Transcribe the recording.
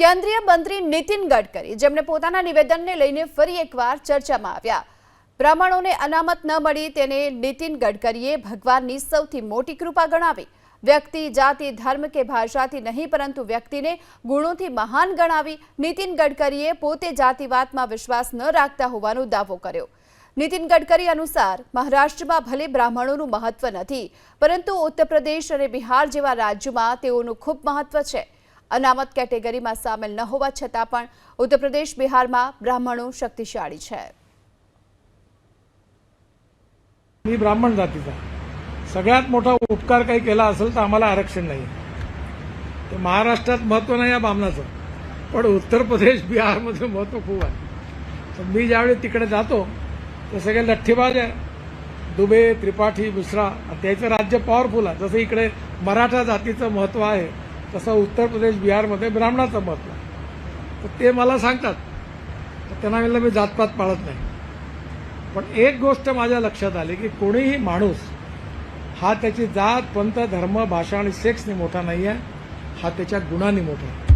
કેન્દ્રીય મંત્રી નીતિન ગડકરી જેમણે પોતાના નિવેદનને લઈને ફરી એકવાર ચર્ચામાં આવ્યા. બ્રાહ્મણોને અનામત ન મળી તેને નીતિન ગડકરીએ ભગવાનની સૌથી મોટી કૃપા ગણાવી. વ્યક્તિ, જાતિ, ધર્મ કે ભાષાથી નહીં, પરંતુ વ્યક્તિને ગુણોથી મહાન ગણાવી નીતિન ગડકરીએ પોતે જાતિવાદમાં વિશ્વાસ ન રાખતા હોવાનો દાવો કર્યો. નીતિન ગડકરી અનુસાર, મહારાષ્ટ્રમાં ભલે બ્રાહ્મણોનું મહત્વ નથી, પરંતુ ઉત્તર પ્રદેશ અને બિહાર જેવા રાજ્યોમાં તેઓનું ખૂબ મહત્વ છે. અનામત કેટેગરીમાં સામેલ ન હોવા છતાં પણ ઉત્તર પ્રદેશ બિહારમાં બ્રાહ્મણો શક્તિશાળી છે मी ब्राह्मण जातीचा सगळ्यात मोठा उपकार काही केला असेल तर आम्हाला आरक्षण नाही तर महाराष्ट्रात महत्व नाही या बामणाचं पण उत्तर प्रदेश बिहारमध्ये महत्व खूप आहे तर मी ज्यावेळी तिकडे जातो ते सगळे लठ्ठीबाज आहे दुबे त्रिपाठी मिश्रा आणि त्याचं राज्य पॉवरफुल आहे जसं इकडे मराठा जातीचं महत्व आहे तसं उत्तर प्रदेश बिहारमध्ये ब्राह्मणाचं महत्त्व तर ते मला सांगतात. तर त्यांना म्हणलं मी जातपात पाळत नाही. पण एक गोष्ट माझ्या लक्षात आली की कोणीही माणूस हा त्याची जात पंथ धर्म भाषा आणि सेक्सने मोठा नाही आहे हा त्याच्या गुणांनी मोठा आहे.